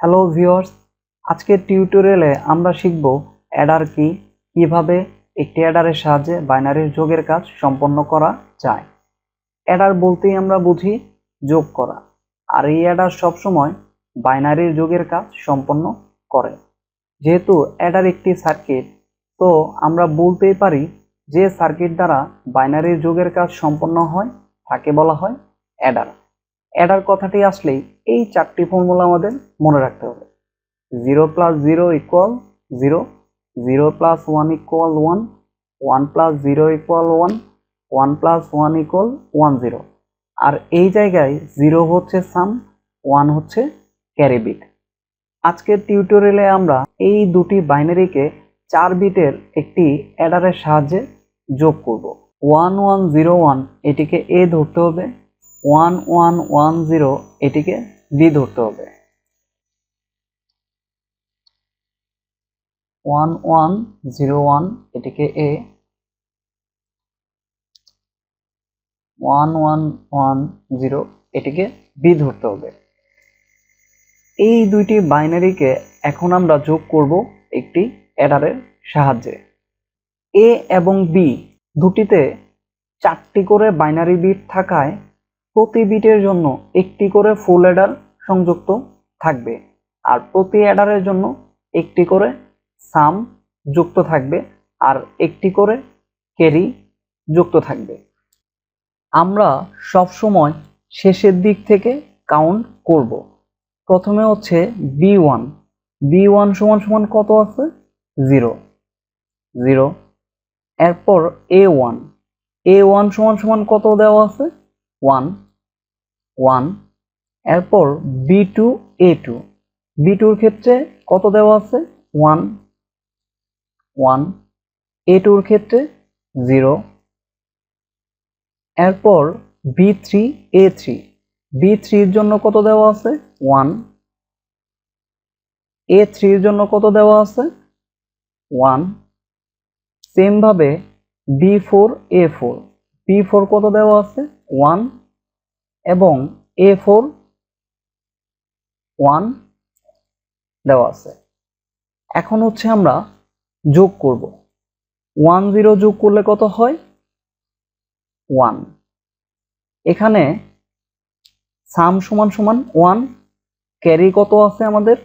Hello viewers, আজকের টিউটোরিয়ালে আমরা শিখব অ্যাডার কি, কীভাবে একটি অ্যাডারের সাহায্যে বাইনারির যোগের কাজ সম্পন্ন করা যায়। অ্যাডার বলতেই আমরা বুঝি যোগ করা। আর এই অ্যাডার সবসময় বাইনারির যোগের কাজ সম্পন্ন করে। যেহেতু অ্যাডার একটি সার্কিট, তো আমরা বলতেই পারি যে সার্কিট দ্বারা বাইনারির যোগের কাজ সম্পন্ন হয়, তাকে বলা হয় অ্যাডার। অ্যাডার কথাটি আসলেই এই চারটি ফর্মুলা আমাদের মনে রাখতে হবে। Zero plus zero equal zero zero plus one equal one one plus zero equal one one plus one equal one zero আর এই জায়গায় জিরো হচ্ছে সাম ওয়ান হচ্ছে ক্যারি বিট আজকের টিউটোরিয়ালে আমরা এই দুটি বাইনারিকে চার বিটের একটি অ্যাডারের সাহায্যে যোগ করব। ওয়ান ওয়ান জিরো ওয়ান এটিকে এ ধরতে হবে ওয়ান ওয়ান ওয়ান জিরো এটিকে বি ধরতে হবে। ওয়ান ওয়ান জিরো ওয়ান এটিকে A one one one zero এটিকে বি ধরতে হবে। এই দুইটি বাইনারিকে এখন আমরা যোগ করব একটি অ্যাডারের সাহায্যে। এ এবং বি দুটিতে চারটি করে বাইনারি বিট থাকায় প্রতি বিটের জন্য একটি করে ফুল অ্যাডার সংযুক্ত থাকবে। আর প্রতি অ্যাডারের জন্য একটি করে সাম যুক্ত থাকবে আর একটি করে ক্যারি যুক্ত থাকবে। আমরা সব সময় শেষের দিক থেকে কাউন্ট করব। প্রথমে হচ্ছে বি ওয়ান। বি ওয়ান সমান সমান কত আছে? জিরো। জিরো। এরপর এ ওয়ান। এ ওয়ান সমান সমান কত দেওয়া আছে? ওয়ান ওয়ান, এরপর B two A two B টুর ক্ষেত্রে কত দেওয়া আছে? ওয়ান ওয়ান এ টুর ক্ষেত্রে জিরো। এরপর B three A three B থ্রির জন্য কত দেওয়া আছে? ওয়ান। এ থ্রির জন্য কত দেওয়া আছে? ওয়ান। সেমভাবে B four A four B four কত দেওয়া আছে? ওয়ান এবং এ ফোর ওয়ান দেওয়া আছে। এখন হচ্ছে আমরা যোগ করব। ওয়ান জিরো যোগ করলে কত হয়? ওয়ান। এখানে সাম সমান সমান ওয়ান, ক্যারি কত আছে আমাদের?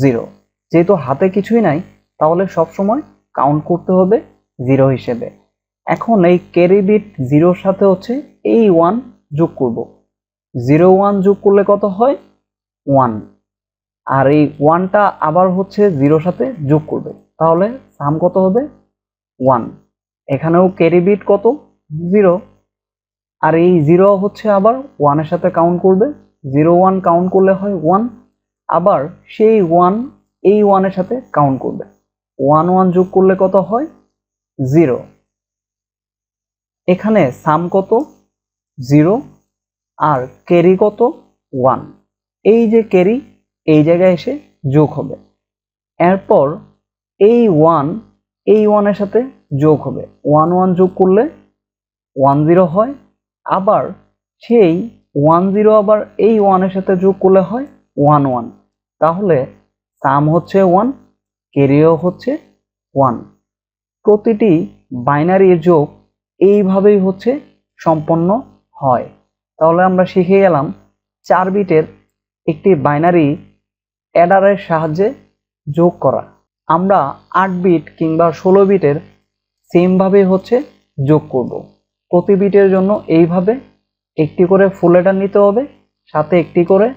জিরো। যেহেতু হাতে কিছুই নাই, তাহলে সব সময় কাউন্ট করতে হবে জিরো হিসেবে। এখন এই ক্যারি বিট জিরোর সাথে হচ্ছে এই ওয়ান যোগ করব। জিরো ওয়ান যোগ করলে কত হয়? ওয়ান। আর এই ওয়ানটা আবার হচ্ছে জিরোর সাথে যোগ করবে। তাহলে সাম কত হবে? ওয়ান। এখানেও ক্যারি বিট কত? জিরো। আর এই জিরো হচ্ছে আবার ওয়ানের সাথে কাউন্ট করবে। জিরো ওয়ান কাউন্ট করলে হয় ওয়ান। আবার সেই ওয়ান এই ওয়ানের সাথে কাউন্ট করবে। ওয়ান ওয়ান যোগ করলে কত হয়? জিরো। এখানে সাম কত? জিরো আর ক্যারি কত? ওয়ান এই যে ক্যারি এই জায়গায় এসে যোগ হবে। এরপর এই ওয়ান এই ওয়ানের সাথে যোগ হবে। ওয়ান ওয়ান যোগ করলে ওয়ান জিরো হয়। আবার সেই ওয়ান জিরো আবার এই ওয়ানের সাথে যোগ করলে হয় ওয়ান ওয়ান তাহলে সাম হচ্ছে ওয়ান ক্যারিও হচ্ছে ওয়ান প্রতিটি বাইনারির যোগ এইভাবেই হচ্ছে সম্পন্ন হয়। তাহলে আমরা শিখে গেলাম চার বিটের একটি বাইনারি অ্যাডারের সাহায্যে যোগ করা। আমরা আট বিট কিংবা ষোলো বিটের সেমভাবে হচ্ছে যোগ করব। প্রতি বিটের জন্য এইভাবে একটি করে ফুল অ্যাডার নিতে হবে, সাথে একটি করে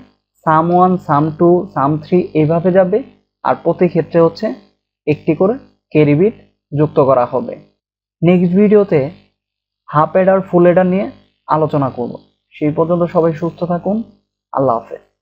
sum one sum two sum three এইভাবে যাবে, আর প্রতি ক্ষেত্রে হচ্ছে একটি করে ক্যারি বিট যুক্ত করা হবে। নেক্সট ভিডিওতে হাফ এডার ফুল এডার নিয়ে আলোচনা করব। সেই পর্যন্ত সবাই সুস্থ থাকুন। আল্লাহ হাফেজ।